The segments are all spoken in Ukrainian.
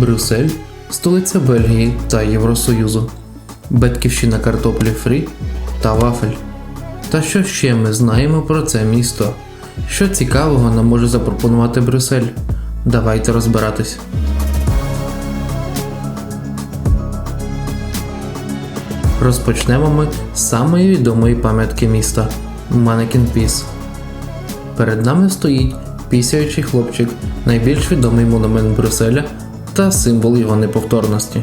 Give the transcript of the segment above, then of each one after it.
Брюссель столиця Бельгії та Євросоюзу, батьківщина картоплі фрі та вафель. Та що ще ми знаємо про це місто? Що цікавого нам може запропонувати Брюссель? Давайте розбиратись. Розпочнемо ми з самої відомої пам'ятки міста Манекін Піс. Перед нами стоїть пісяючий хлопчик, найбільш відомий монумент Брюсселя та символ його неповторності.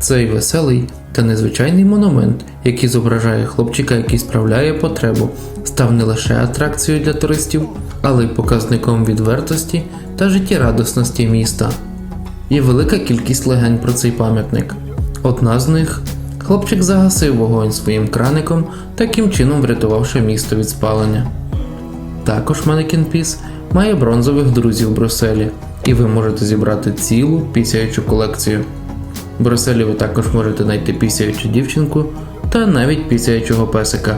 Цей веселий та незвичайний монумент, який зображає хлопчика, який справляє потребу, став не лише атракцією для туристів, але й показником відвертості та життєрадісності міста. Є велика кількість легенд про цей пам'ятник. Одна з них хлопчик загасив вогонь своїм краником, таким чином врятувавши місто від спалення. Також Манекін Піс має бронзових друзів Брюсселі, і ви можете зібрати цілу пісяючу колекцію. В Брюсселі ви також можете знайти пісяючу дівчинку та навіть пісяючого песика.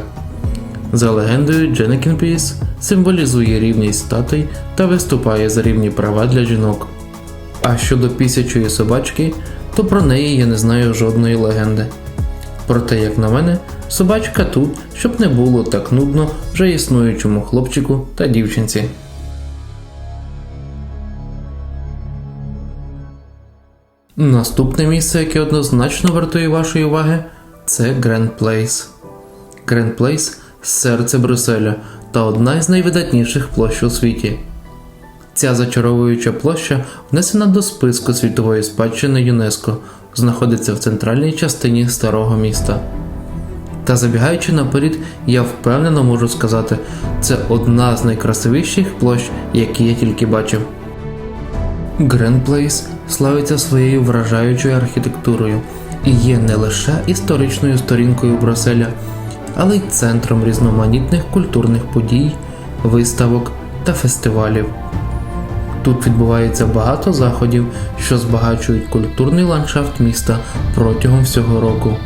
За легендою, Дженекін Піс символізує рівність статей та виступає за рівні права для жінок. А щодо пісячої собачки, то про неї я не знаю жодної легенди. Проте, як на мене, собачка тут, щоб не було так нудно вже існуючому хлопчику та дівчинці. Наступне місце, яке однозначно вартує вашої уваги, це Гренд Плейс. Гренд Плейс серце Брюсселя та одна із найвидатніших площ у світі. Ця зачаровуюча площа внесена до списку світової спадщини ЮНЕСКО, знаходиться в центральній частині старого міста. Та забігаючи наперед, я впевнено можу сказати, це одна з найкрасивіших площ, які я тільки бачив. Гренд Плейс славиться своєю вражаючою архітектурою і є не лише історичною сторінкою Брюсселя, але й центром різноманітних культурних подій, виставок та фестивалів. Тут відбувається багато заходів, що збагачують культурний ландшафт міста протягом всього року.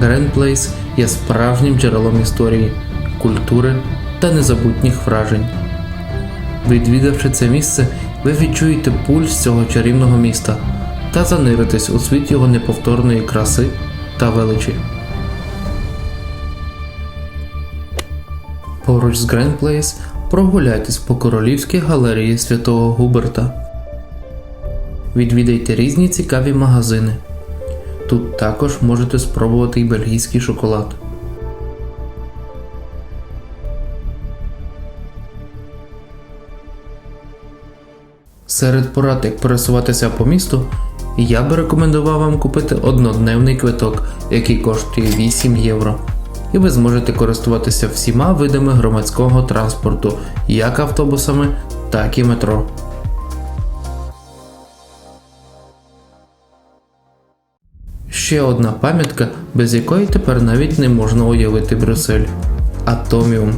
Гренд Плейс є справжнім джерелом історії, культури та незабутніх вражень. Відвідавши це місце, ви відчуєте пульс цього чарівного міста та заниритесь у світ його неповторної краси та величі. Поруч з Grand Place прогуляйтесь по королівській галереї святого Губерта. Відвідайте різні цікаві магазини. Тут також можете спробувати й бельгійський шоколад. Серед порад, як пересуватися по місту, я би рекомендував вам купити однодневний квиток, який коштує 8 євро. І ви зможете користуватися всіма видами громадського транспорту, як автобусами, так і метро. Ще одна пам'ятка, без якої тепер навіть не можна уявити Брюссель Атоміум.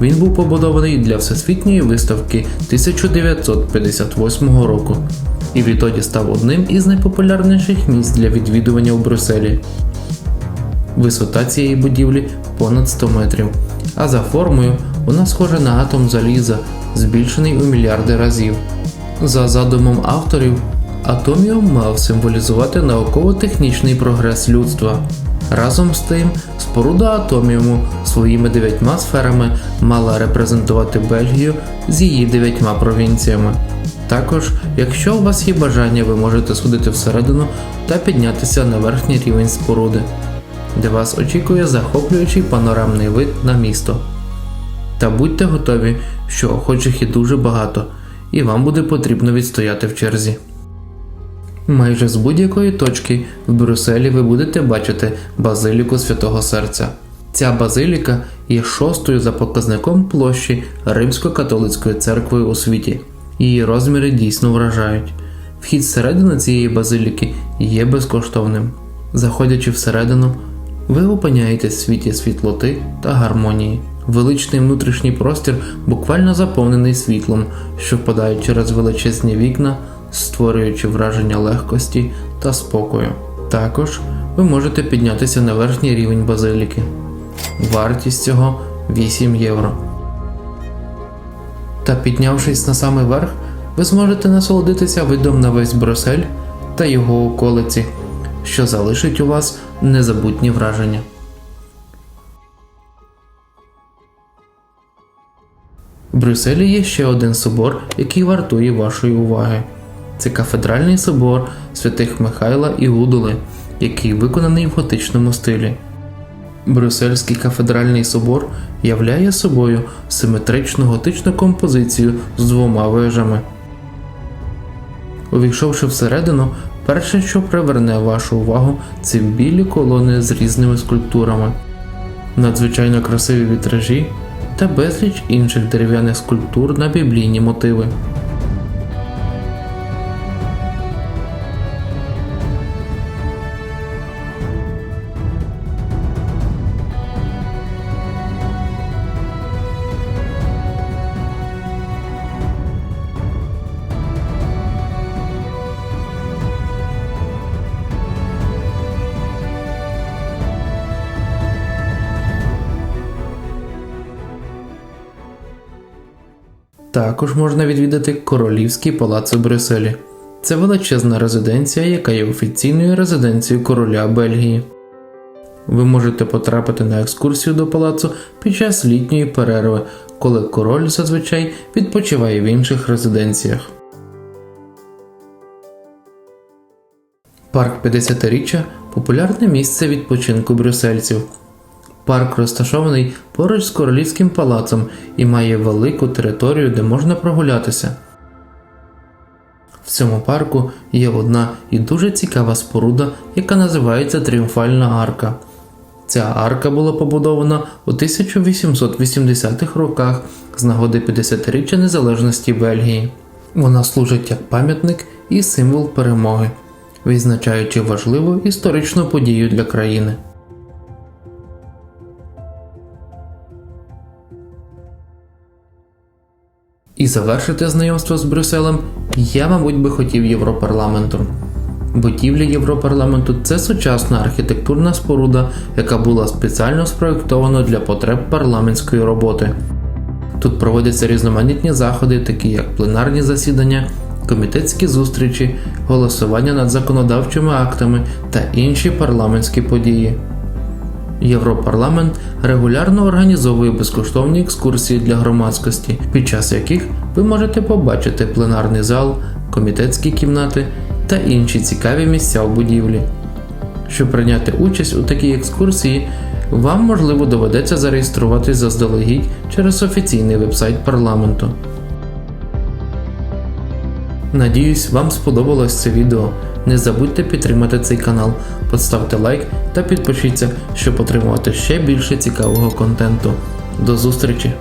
Він був побудований для всесвітньої виставки 1958 року і відтоді став одним із найпопулярніших місць для відвідування у Брюсселі. Висота цієї будівлі понад 100 метрів, а за формою вона схожа на атом заліза, збільшений у мільярди разів. За задумом авторів, атоміум мав символізувати науково-технічний прогрес людства. Разом з тим, споруда атоміуму своїми дев'ятьма сферами мала репрезентувати Бельгію з її дев'ятьма провінціями. Також, якщо у вас є бажання, ви можете сходити всередину та піднятися на верхній рівень споруди, де вас очікує захоплюючий панорамний вид на місто. Та будьте готові, що охочих є дуже багато, і вам буде потрібно відстояти в черзі. Майже з будь-якої точки в Брюсселі ви будете бачити базиліку Святого Серця. Ця базиліка є шостою за показником площі Римсько-католицької церкви у світі. Її розміри дійсно вражають. Вхід всередину цієї базиліки є безкоштовним. Заходячи всередину, ви опиняєтесь в світі світлоти та гармонії. Величний внутрішній простір буквально заповнений світлом, що впадають через величезні вікна, створюючи враження легкості та спокою. Також ви можете піднятися на верхній рівень базиліки. Вартість цього 8 євро. Та піднявшись на самий верх, ви зможете насолодитися видом на весь Брюссель та його околиці, що залишить у вас незабутні враження. В Брюсселі є ще один собор, який вартує вашої уваги. Це кафедральний собор святих Михайла і Удули, який виконаний в готичному стилі. Брюссельський кафедральний собор являє собою симетричну готичну композицію з двома вежами. Увійшовши всередину, перше, що приверне вашу увагу, це білі колони з різними скульптурами, надзвичайно красиві вітражі та безліч інших дерев'яних скульптур на біблійні мотиви. Також можна відвідати Королівський палац у Брюсселі. Це величезна резиденція, яка є офіційною резиденцією короля Бельгії. Ви можете потрапити на екскурсію до палацу під час літньої перерви, коли король зазвичай відпочиває в інших резиденціях. Парк 50-річчя популярне місце відпочинку брюссельців. Парк розташований поруч з королівським палацом і має велику територію, де можна прогулятися. В цьому парку є одна і дуже цікава споруда, яка називається Тріумфальна арка. Ця арка була побудована у 1880-х роках з нагоди 50-річчя незалежності Бельгії. Вона служить як пам'ятник і символ перемоги, відзначаючи важливу історичну подію для країни. І завершити знайомство з Брюсселем я, мабуть, би хотів Європарламенту. Будівля Європарламенту це сучасна архітектурна споруда, яка була спеціально спроєктована для потреб парламентської роботи. Тут проводяться різноманітні заходи, такі як пленарні засідання, комітетські зустрічі, голосування над законодавчими актами та інші парламентські події. Європарламент регулярно організовує безкоштовні екскурсії для громадськості, під час яких ви можете побачити пленарний зал, комітетські кімнати та інші цікаві місця в будівлі. Щоб прийняти участь у такій екскурсії, вам можливо доведеться зареєструватись заздалегідь через офіційний вебсайт парламенту. Надіюсь, вам сподобалось це відео. Не забудьте підтримати цей канал, поставте лайк та підпишіться, щоб отримувати ще більше цікавого контенту. До зустрічі!